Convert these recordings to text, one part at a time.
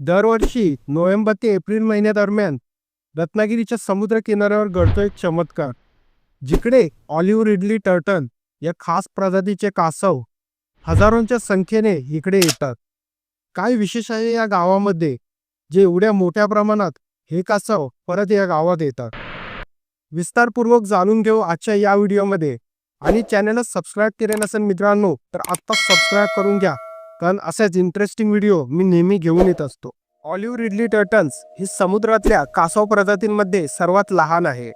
दरवर्षी नोव्हेंबर ते एप्रिल महिन्यादरम्यान रत्नागिरीच्या समुद्र किनाऱ्यावर घडतो एक चमत्कार. जिकडे ऑलिव्ह रिडली टर्टन या खास प्रजातीचे कासव हजारोंच्या संख्येने इकडे येतात. काय विशेष आहे या गावामध्ये जे एवढ्या मोठ्या प्रमाणात हे कासव परत या गावात येतात? विस्तारपूर्वक जाणून घेऊ आजच्या या व्हिडिओमध्ये. आणि चॅनलला सबस्क्राईब केले नसेल मित्रांनो तर आत्ताच सबस्क्राईब करून घ्या. कारण असेच इंटरेस्टिंग व्हिडिओ मी नेहमी घेऊन येत असतो. ऑलिव्ह रिडली टर्टन्स ही समुद्रातल्या कासव प्रजातींमध्ये सर्वात लहान आहे.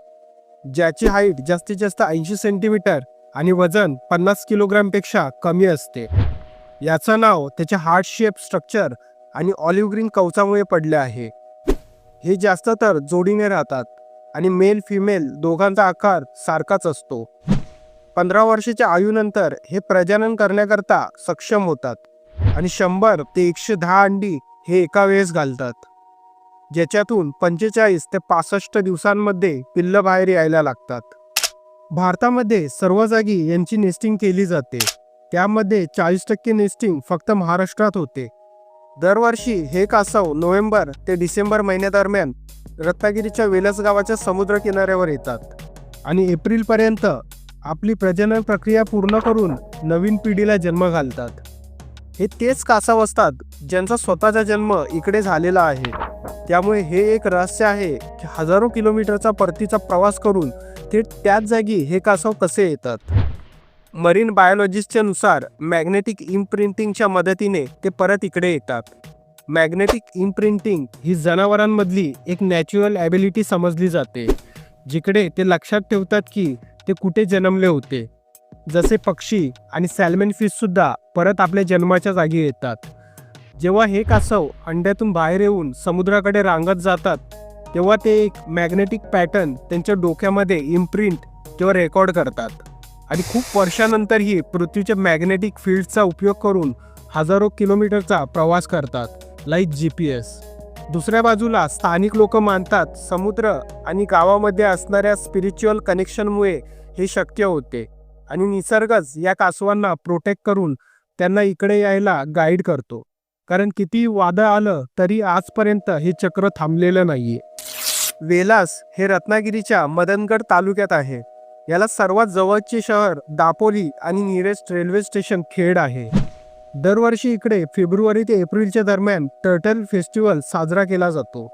ज्याची हाईट जास्तीत जास्त ऐंशी सेंटीमीटर आणि वजन पन्नास किलोग्रामपेक्षा कमी असते. याचं नाव त्याच्या हार्ट शेप स्ट्रक्चर आणि ऑलिव्ह ग्रीन कवचामुळे पडले आहे. हे जास्त तर जोडीने राहतात आणि मेल फिमेल दोघांचा आकार सारखाच असतो. पंधरा वर्षाच्या आयूनंतर हे प्रजनन करण्याकरता सक्षम होतात. आणि शंभर ते एकशे दहा अंडी हे एका वेळेस घालतात. ज्याच्यातून पंचेचाळीस ते पासष्ट दिवसांमध्ये पिल्ल बाहेर यायला लागतात. भारतामध्ये सर्व जागी यांची नेस्टिंग केली जाते. त्यामध्ये चाळीस टक्के नेस्टिंग फक्त महाराष्ट्रात होते. दरवर्षी हे कासव नोव्हेंबर ते डिसेंबर महिन्यादरम्यान रत्नागिरीच्या वेलस गावाच्या समुद्र किनाऱ्यावर येतात. आणि एप्रिलपर्यंत आपली प्रजनन प्रक्रिया पूर्ण करून नवीन पिढीला जन्म घालतात. हे तेच कासव असतात ज्यांचा स्वतःचा जन्म इकडे झालेला आहे. त्यामुळे हे एक रहस्य आहे की हजारो किलोमीटरचा परतीचा प्रवास करून ते त्याच जागी हे कासव कसे येतात? मरीन बायोलॉजिस्टच्या नुसार मॅग्नेटिक इम्प्रिंटिंगच्या मदतीने ते परत इकडे येतात. मॅग्नेटिक इम्प्रिंटिंग ही जनावरांमधली एक नॅचरल ॲबिलिटी समजली जाते जिकडे ते लक्षात ठेवतात की ते कुठे जन्मले होते. जसे पक्षी आणि सॅल्मन फिशसुद्धा परत आपल्या जन्माच्या जागी येतात. जेव्हा हे कासव अंड्यातून बाहेर येऊन समुद्राकडे रांगत जातात तेव्हा ते एक मॅग्नेटिक पॅटर्न त्यांच्या डोक्यामध्ये इम्प्रिंट किंवा रेकॉर्ड करतात. आणि खूप वर्षानंतरही पृथ्वीच्या मॅग्नेटिक फील्डचा उपयोग करून हजारो किलोमीटरचा प्रवास करतात लाईक जी पी एस दुसऱ्या बाजूला स्थानिक लोक मानतात समुद्र आणि गावामध्ये असणाऱ्या स्पिरिच्युअल कनेक्शनमुळे हे शक्य होते. आणि निसर्गच या कासवांना प्रोटेक्ट करून त्यांना इकडे यायला गाईड करतो. कारण किती वादळ आलं तरी आजपर्यंत हे चक्र थांबलेलं नाहीये. वेलास हे रत्नागिरीच्या मदनगड तालुक्यात आहे. याला सर्वात जवळचे शहर दापोली आणि नियरेस्ट रेल्वे स्टेशन खेड आहे. दरवर्षी इकडे फेब्रुवारी ते एप्रिलच्या दरम्यान टर्टल फेस्टिवल साजरा केला जातो.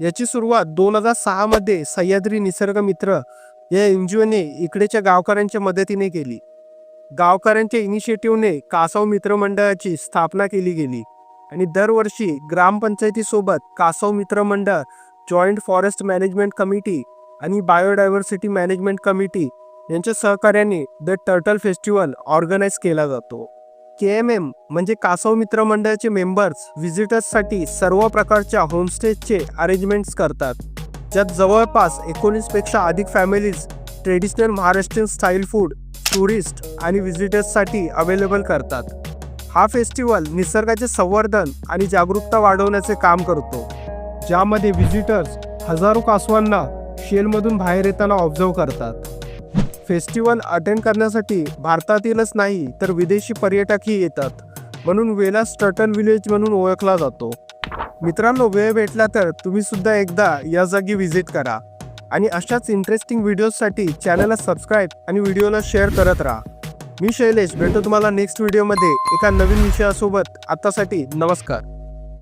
याची सुरुवात दोन हजार सहामध्ये सह्याद्री निसर्ग मित्र या एन जी ओने इकडेच्या गावकऱ्यांच्या मदतीने केली. गावकऱ्यांच्या इनिशिएटिव्हने कासव मित्र मंडळाची स्थापना केली गेली आणि दरवर्षी ग्रामपंचायतीसोबत कासव मित्र मंडळ जॉईंट फॉरेस्ट मॅनेजमेंट कमिटी आणि बायोडायव्हर्सिटी मॅनेजमेंट कमिटी यांच्या सहकार्याने द टर्टल फेस्टिवल ऑर्गनाईज केला जातो. के एम एम म्हणजे कासव मित्र मंडळाचे मेंबर्स व्हिजिटर्ससाठी सर्व प्रकारच्या होमस्टेजचे अरेंजमेंट्स करतात. ज्यात जवळपास एकोणीसपेक्षा अधिक families traditional Maharashtrian style food tourist आणि व्हिजिटर्ससाठी अवेलेबल करतात. हा फेस्टिवल निसर्गाचे संवर्धन आणि जागरूकता वाढवण्याचे काम करतो. ज्यामध्ये व्हिजिटर्स हजारो कासवांना शेलमधून बाहेर येताना ऑब्झर्व करतात. फेस्टिवल अटेंड करण्यासाठी भारतातीलच नाही तर विदेशी पर्यटकही येतात. म्हणून वेला स्टटन विलेज म्हणून ओळखला जातो. मित्रांनो वेळ भेटला तर तुम्ही सुद्धा एकदा या जागी व्हिजिट करा. आणि अशाच इंटरेस्टिंग व्हिडिओजसाठी चॅनलला सबस्क्राईब आणि व्हिडिओला शेअर करत राहा. मी शैलेश भेटतो तुम्हाला नेक्स्ट व्हिडिओमध्ये एका नवीन विषयासोबत. आत्तासाठी नमस्कार.